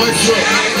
Let's go.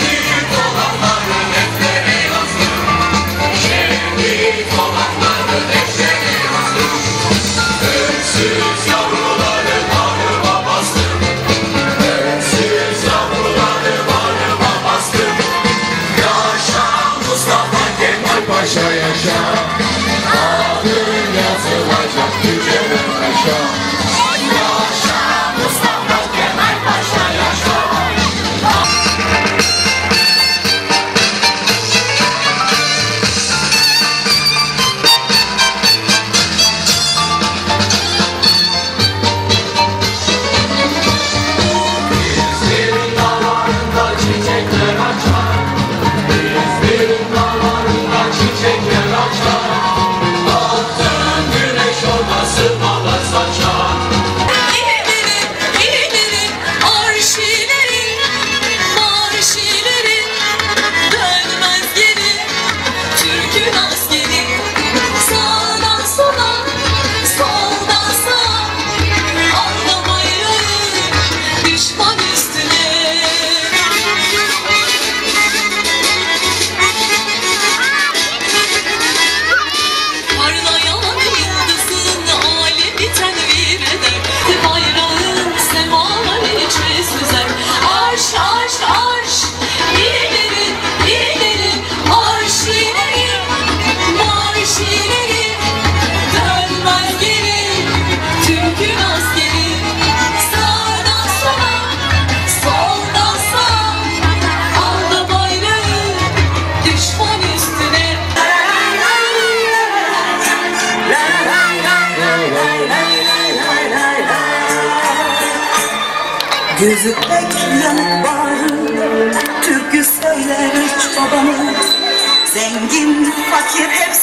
Gözü pek yanık bağrı Türkü söyler çobanı Zengin fakir hepsi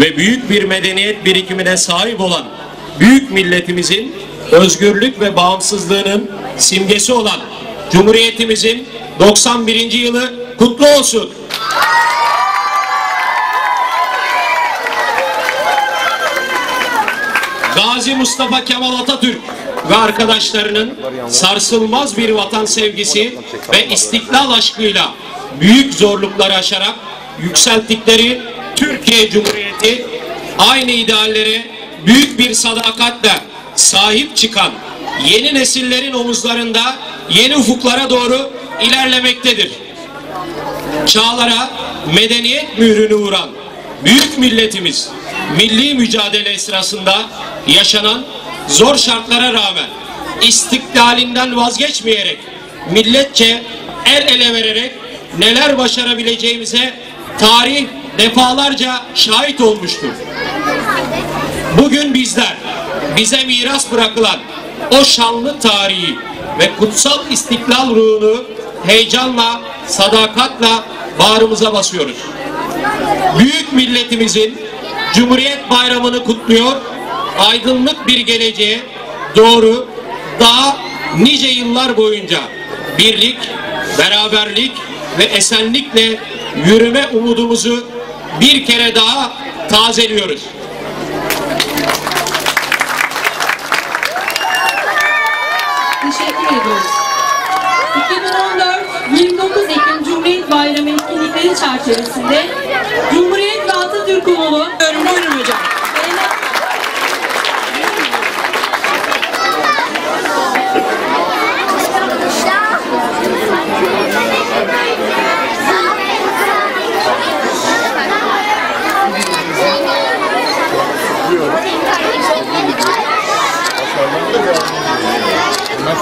ve büyük bir medeniyet birikimine sahip olan büyük milletimizin özgürlük ve bağımsızlığının simgesi olan Cumhuriyetimizin 91. yılı kutlu olsun. Gazi Mustafa Kemal Atatürk ve arkadaşlarının sarsılmaz bir vatan sevgisi ve istiklal aşkıyla büyük zorlukları aşarak yükselttikleri Türkiye Cumhuriyeti aynı ideallere büyük bir sadakatle sahip çıkan yeni nesillerin omuzlarında yeni ufuklara doğru ilerlemektedir. Çağlara medeniyet mührünü vuran büyük milletimiz milli mücadele sırasında yaşanan zor şartlara rağmen istiklalinden vazgeçmeyerek milletçe el ele vererek neler başarabileceğimize tarih defalarca şahit olmuştur. Bugün bizler bize miras bırakılan o şanlı tarihi ve kutsal istiklal ruhunu heyecanla, sadakatla bağrımıza basıyoruz. Büyük milletimizin Cumhuriyet Bayramı'nı kutluyor, aydınlık bir geleceğe doğru daha nice yıllar boyunca birlik, beraberlik ve esenlikle yürüme umudumuzu bir kere daha tazeliyoruz. Teşekkür ediyoruz. 2014 29 Ekim Cumhuriyet Bayramı etkinlikleri çerçevesinde Cumhuriyet ve Atatürk Ulumu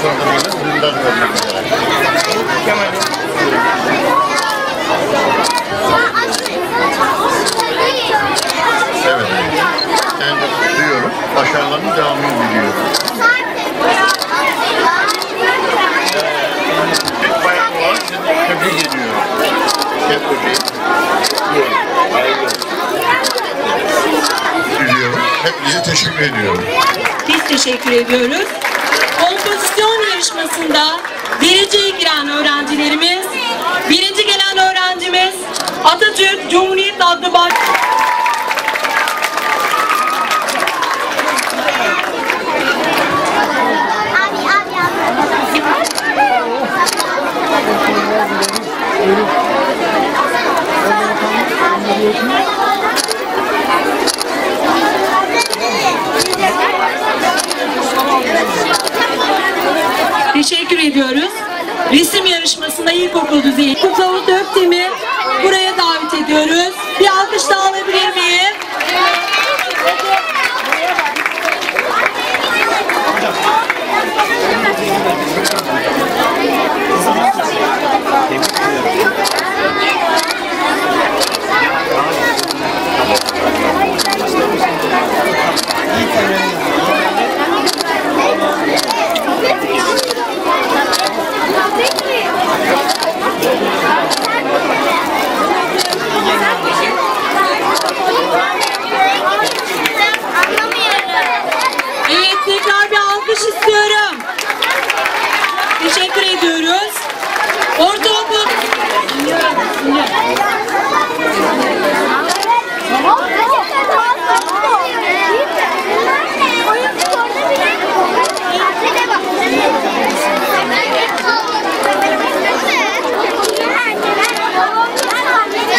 sonra üzere. Evet. De kutluyorum. Başarılarının devamını diliyorum. Bir bayan olarak seni tebrik. Tebrik Diliyorum. Teşekkür ediyorum. Biz teşekkür ediyoruz. Teşekkür ediyoruz. Resim yarışmasında ilkokul düzeyi Kutlavut Öktem'i buraya davet ediyoruz. Bir alkış daha alabilir miyim? Evet tekrar bir alkış istiyorum. Teşekkür ediyoruz. Ortaokul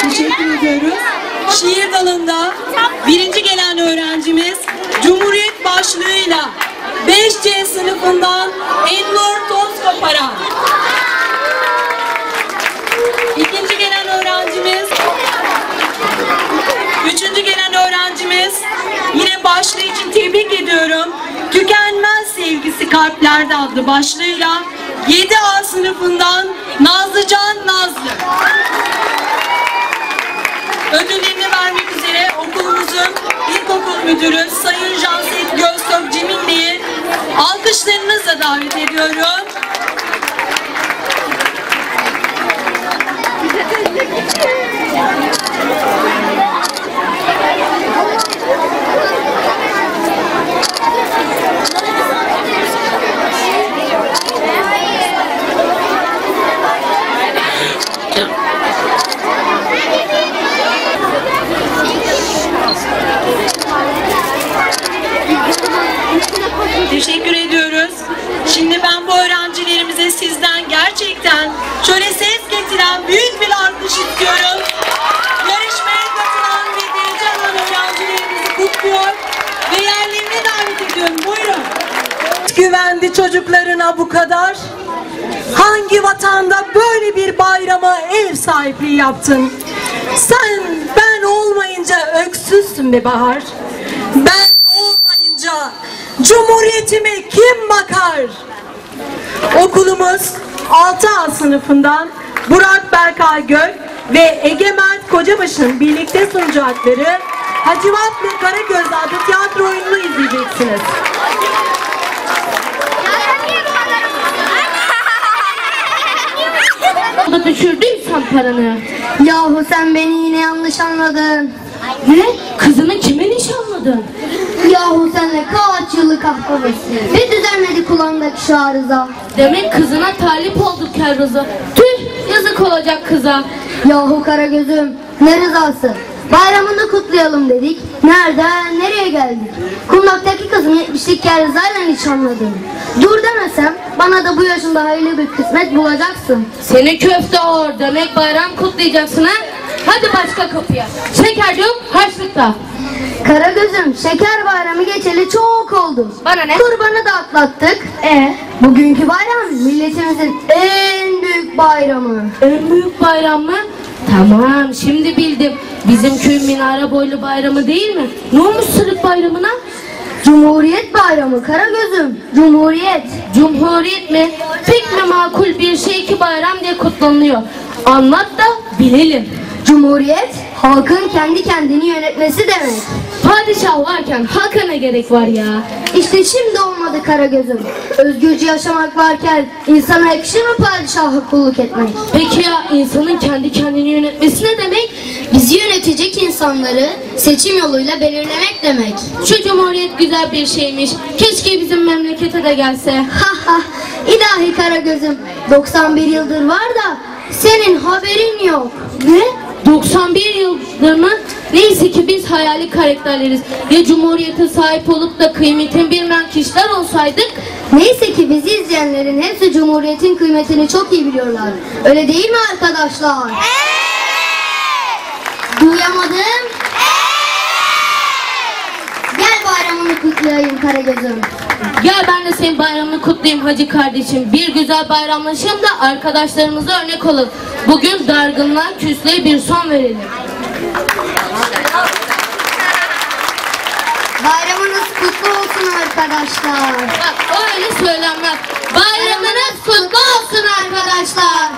teşekkür ediyoruz. Şiir dalında birinci gelen öğrencimiz Cumhuriyet başlığıyla 5C sınıfından Edward Tozkoparan. İkinci gelen öğrencimiz Üçüncü gelen öğrencimiz yine başlığı için tebrik ediyorum. Tükenmez sevgisi kalplerde adlı başlığıyla 7A sınıfından Nazlıcan Nazlı. Ödüllerini vermek üzere okulumuzun ilkokul müdürü Sayın Janset Göztürk Cemilli'yi alkışlarınızla davet ediyorum. Teşekkür ediyoruz. Şimdi ben bu öğrencilerimize sizden gerçekten şöyle ses getiren büyük bir alkış istiyorum. Çocuklarına bu kadar. Hangi vatanda böyle bir bayrama ev sahipliği yaptın? Sen ben olmayınca öksüzsün be Bahar. Ben olmayınca Cumhuriyetime kim bakar? Okulumuz 6A sınıfından Burak Berkay Gök ve Ege Mert Kocabaş'ın birlikte sunacakları Hacivat ve Karagöz adlı tiyatro oyununu izleyeceksiniz. Da düşürdüysen paranı. Yahu sen beni yine yanlış anladın. Ne? Kızını kime nişanladın? Yahu senle kaç yıllık ahbabız. Bir düzenledi kulağındaki şu arıza. Demek kızına talip olduk Kerrız'a. Tüh yazık olacak kıza. Yahu kara gözüm ne rızası. Bayramını kutlayalım dedik. Nereden nereye geldik? Kumlaktaki kızını 70'lik kerrızayla nişanladım. Dur demesem bana da bu yaşında hayırlı bir kısmet bulacaksın. Seni köfte ağır demek bayram kutlayacaksın ha? Hadi başka kapıya. Şeker yok harçlıkta. Kara gözüm şeker bayramı geçeli çok oldu. Bana ne? Kurbanı da atlattık. E bugünkü bayram milletimizin en büyük bayramı. En büyük bayram mı? Tamam şimdi bildim. Bizim köyün minare boylu bayramı değil mi? Ne olmuş sırık bayramına? Cumhuriyet Bayramı Karagöz'üm. Cumhuriyet. Cumhuriyet mi? Pek mi makul bir şey ki bayram diye kutlanıyor. Anlat da bilelim. Cumhuriyet halkın kendi kendini yönetmesi demek. Padişah varken halka ne gerek var ya? İşte şimdi olmadı Karagöz'üm. Özgürce yaşamak varken insana yakışır mı padişaha kulluk etmek? Peki ya insanın kendi kendini yönetmesi ne demek? Bizi yönetecek insanları seçim yoluyla belirlemek demek. Şu cumhuriyet güzel bir şeymiş. Keşke bizim memlekete de gelse. Ha ha ilahi Karagöz'üm 91 yıldır var da senin haberin yok. Ne? 91 yıldır mı? Neyse ki biz hayali karakterleriz. Ya cumhuriyete sahip olup da kıymetini bilmeyen kişiler olsaydık? Neyse ki bizi izleyenlerin hepsi Cumhuriyet'in kıymetini çok iyi biliyorlar. Öyle değil mi arkadaşlar? Duyamadım. Gel bayramını kutlayayım Karagöz'üm. Gel ben de senin bayramını kutlayayım hacı kardeşim. Bir güzel bayramlaşalım da arkadaşlarımıza örnek olalım. Bugün dargınlığa, küslüğe bir son verelim. Bayramınız kutlu olsun arkadaşlar. Bak öyle söylenmez. Bayramınız kutlu olsun arkadaşlar.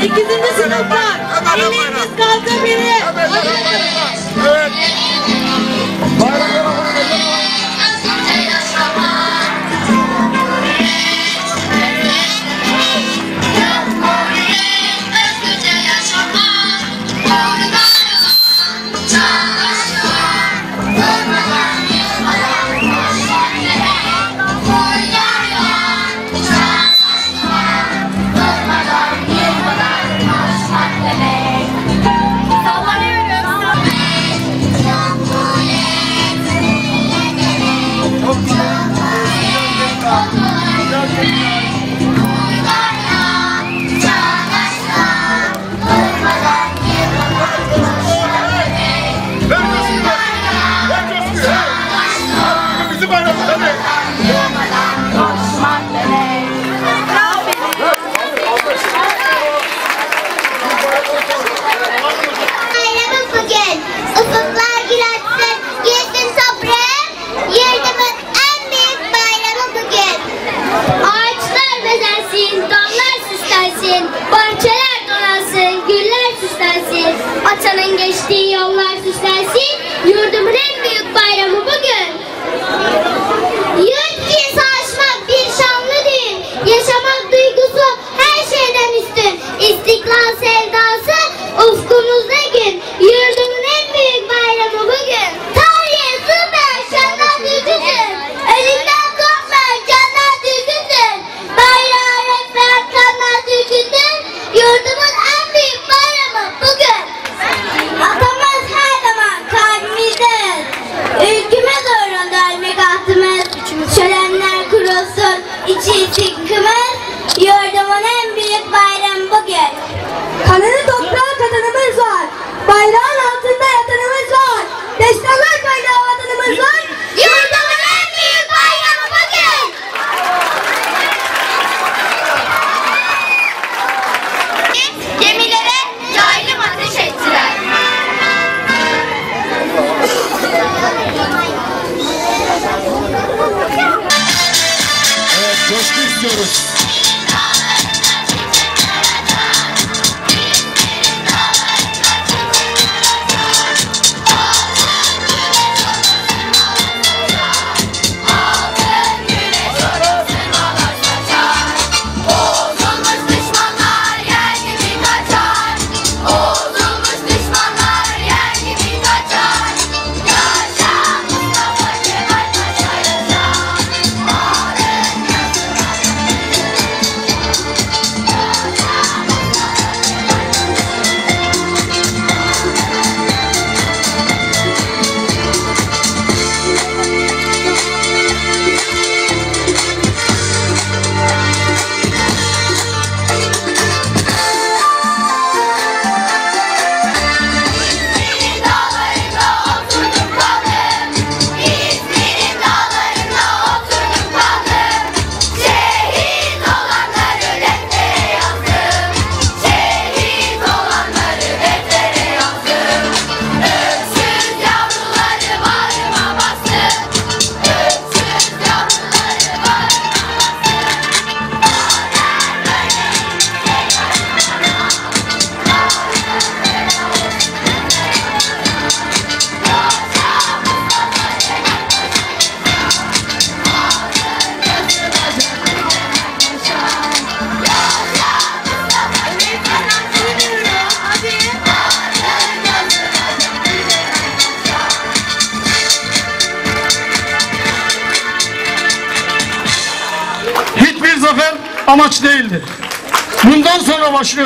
Sekizinci sınıflar. Elleriniz kalkabilir. Evet. Bayramlara Ben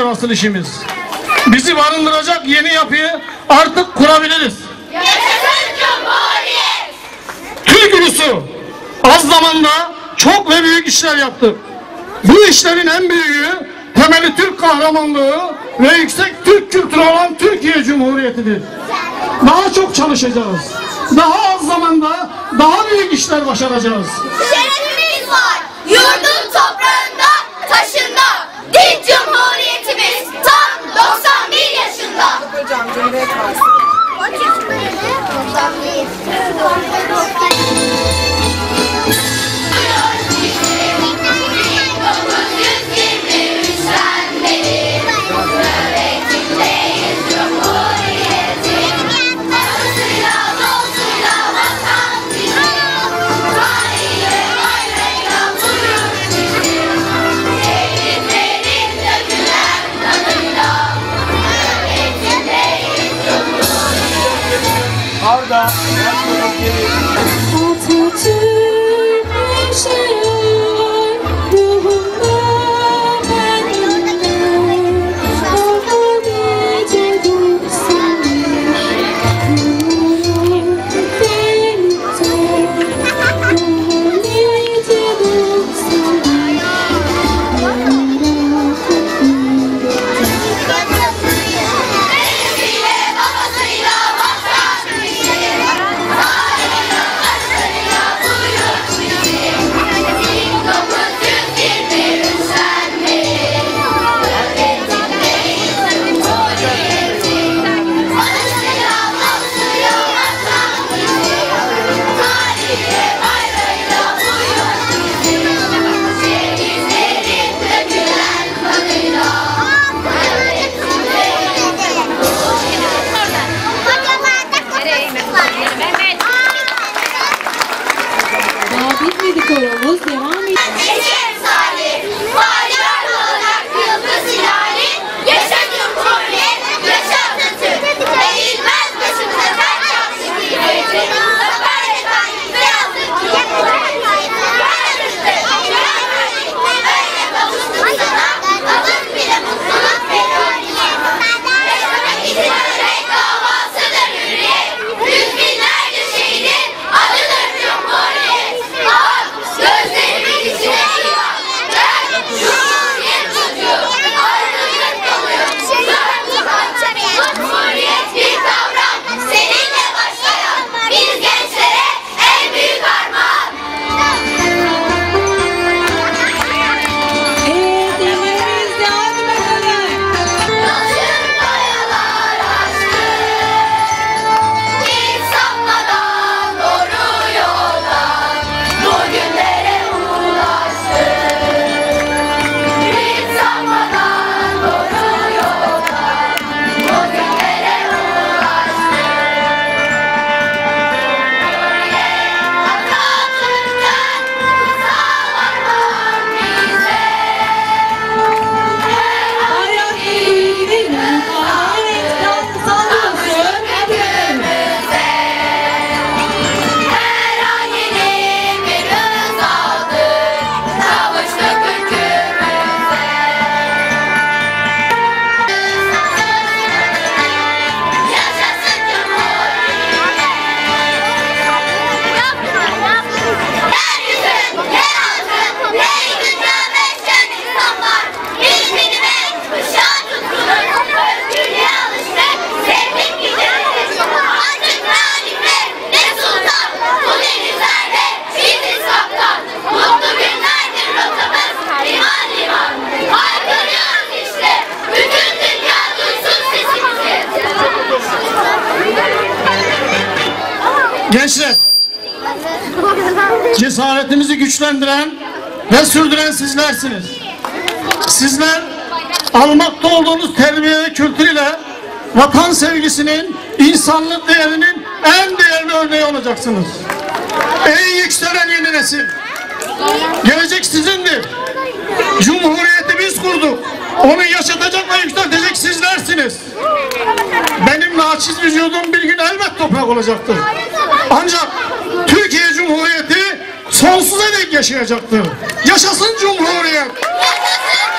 başlıyor asıl işimiz. Bizi barındıracak yeni yapıyı artık kurabiliriz. Türk ulusu az zamanda çok ve büyük işler yaptı. Bu işlerin en büyüğü temeli Türk kahramanlığı ve yüksek Türk kültürü olan Türkiye Cumhuriyeti'dir. Daha çok çalışacağız. Daha az zamanda daha büyük işler başaracağız. Şerefimiz var. Yurdun toprağında, taşında. Dik Cumhuriyetimiz tam 91 yaşında. Hocam Cumhuriyet var. Atatürk sürdüren sizlersiniz. Sizler almakta olduğunuz terbiye ve kültürüyle vatan sevgisinin, insanlık değerinin en değerli örneği olacaksınız. Ey yükselen yeni nesil! Gelecek sizindir. Cumhuriyeti biz kurduk. Onu yaşatacak ve yükseltecek sizlersiniz. Benim naçiz vücudum bir gün elbet toprak olacaktır. Ancak Türkiye Cumhuriyeti sonsuza dek yaşayacaktır. Yaşasın Cumhuriyet! Sizin